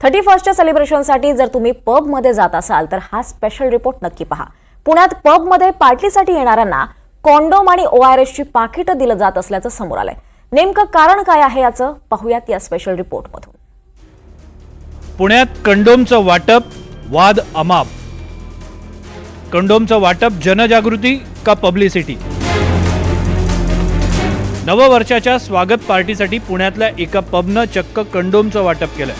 Thirty फर्स्टच्या सेलिब्रेशनसाठी जर तुम्ही पबमध्ये जात असाल तर हा स्पेशल रिपोर्ट नक्की पहा. पुण्यात पबमध्ये पार्टीसाठी येणाऱ्यांना कॉन्डोम आणि ओ आर एसची पाकिटं दिलं जात असल्याचं समोर आलंय. नेमकं कारण काय आहे याचं पाहूयात या स्पेशल रिपोर्टमधून पुण्यात कंडोमचं वाटप वाद अमाप. कंडोमचं वाटप जनजागृती का पब्लिसिटी नववर्षाच्या स्वागत पार्टीसाठी पुण्यातल्या एका पबनं चक्क कंडोमचं वाटप केलं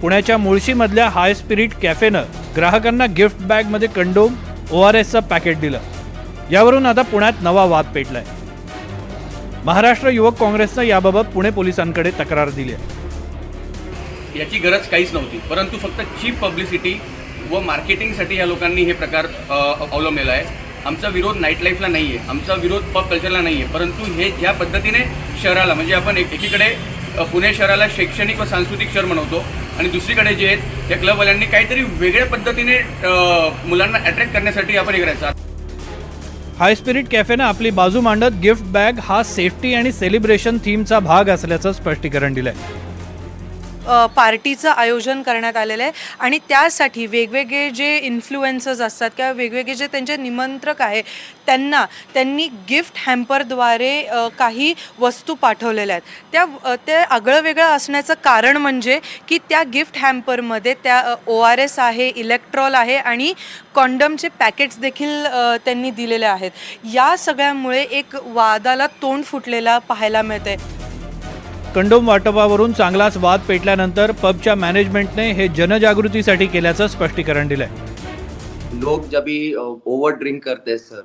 पुण्याच्या मुळशीमधल्या हाय स्पिरिट कॅफेनं ग्राहकांना गिफ्ट बॅगमध्ये कंडोम ओ आर एसचं पॅकेट दिलं. यावरून आता पुण्यात नवा वाद पेटलाय. महाराष्ट्र युवक काँग्रेसनं याबाबत पुणे पोलिसांकडे तक्रार दिली आहे. याची गरज काहीच नव्हती परंतु फक्त चीप पब्लिसिटी व मार्केटिंगसाठी या लोकांनी हे प्रकार अवलंबलेला आहे. आमचा विरोध नाईट लाईफला नाही आहे आमचा विरोध पब कल्चरला नाही आहे परंतु हे ज्या पद्धतीने शहराला म्हणजे आपण एक एकीकडे पुणे शहराला शैक्षणिक व सांस्कृतिक शहर म्हणवतो. आणि दुसरीकडे जे आहेत त्या क्लबवाल्यांनी काहीतरी वेगळ्या पद्धतीने मुलांना अट्रॅक्ट करण्यासाठी आपण हे करायचं. हाय स्पिरिट कॅफेनं आपली बाजू मांडत गिफ्ट बॅग हा सेफ्टी आणि सेलिब्रेशन थीमचा भाग असल्याचं स्पष्टीकरण दिलंय. आहे पार्टीचं आयोजन करण्यात आलेलं आहे. आणि त्यासाठी वेगवेगळे जे इन्फ्लुएन्सर्स असतात किंवा वेगवेगळे जे त्यांचे निमंत्रक आहे त्यांना त्यांनी गिफ्ट हॅम्परद्वारे काही वस्तू पाठवलेल्या आहेत. त्या ते आगळं वेगळं असण्याचं कारण म्हणजे की त्या गिफ्ट हॅम्परमध्ये त्या ओ आर एस आहे इलेक्ट्रॉल आहे आणि कॉन्डमचे पॅकेट्स देखील त्यांनी दिलेले आहेत. या सगळ्यामुळे एक वादाला तोंड फुटलेला पाहायला मिळते कंडोम वाटपावरून चांगलाच वाद पेटल्यानंतर पबच्या मॅनेजमेंटने हे जनजागृतीसाठी केल्याचं स्पष्टीकरण दिलंय. लोग जब भी ओवर ड्रिंक करते हैं सर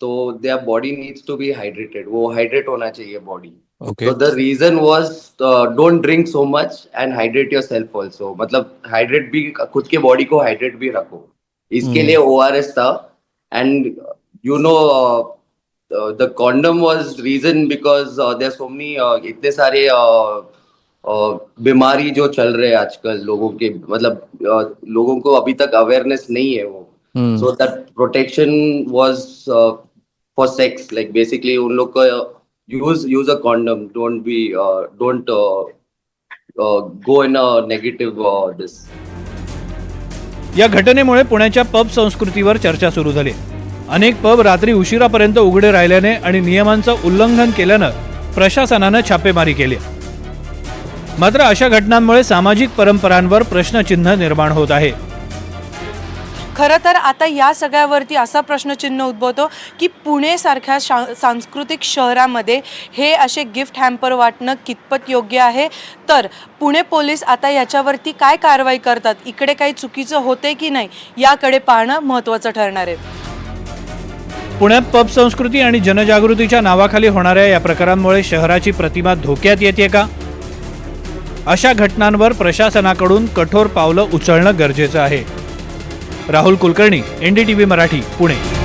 तो there body needs to be hydrated वो हाइड्रेट होना चाहिए बॉडी Okay. तो the reason was don't drink so much and hydrate yourself also मतलब हाइड्रेट भी खुद के बॉडी को हाइड्रेट भी रखो. इसके Hmm. लिए ओ आर एस था. And you know the condom was reason because there so money इतने सारे uh, uh, बीमारी जो चल रहे है आजकल लोगों के मतलब uh, लोगों को अभी तक अवेयरनेस नहीं है वो। So that protection was for sex like basically उन लोग का use use a condom don't be don't go in a negative this या घटनेमुळे पुण्याच्या पब संस्कृतीवर चर्चा सुरू झाली. अनेक पब रात्री उशिरापर्यंत उघडे राहिल्याने आणि नियमांचं उल्लंघन केल्यानं प्रशासनानं छापेमारी केली. मात्र अशा घटनांमुळे सामाजिक परंपरांवर प्रश्नचिन्ह निर्माण होत आहे. खरं तर आता या सगळ्यावरती असा प्रश्नचिन्ह उद्भवतो की पुणेसारख्या शा सांस्कृतिक शहरामध्ये हे असे गिफ्ट हॅम्पर वाटणं कितपत योग्य आहे? तर पुणे पोलीस आता याच्यावरती काय कारवाई करतात? इकडे काही चुकीचं होते की नाही? याकडे पाहणं महत्त्वाचं ठरणार आहे. पुण्यात पब संस्कृती आणि जनजागृतीच्या नावाखाली होणाऱ्या या प्रकारांमुळे शहराची प्रतिमा धोक्यात येते का? अशा घटनांवर प्रशासनाकडून कठोर पावलं उचलणं गरजेचं आहे. राहुल कुलकर्णी एनडीटीव्ही मराठी पुणे.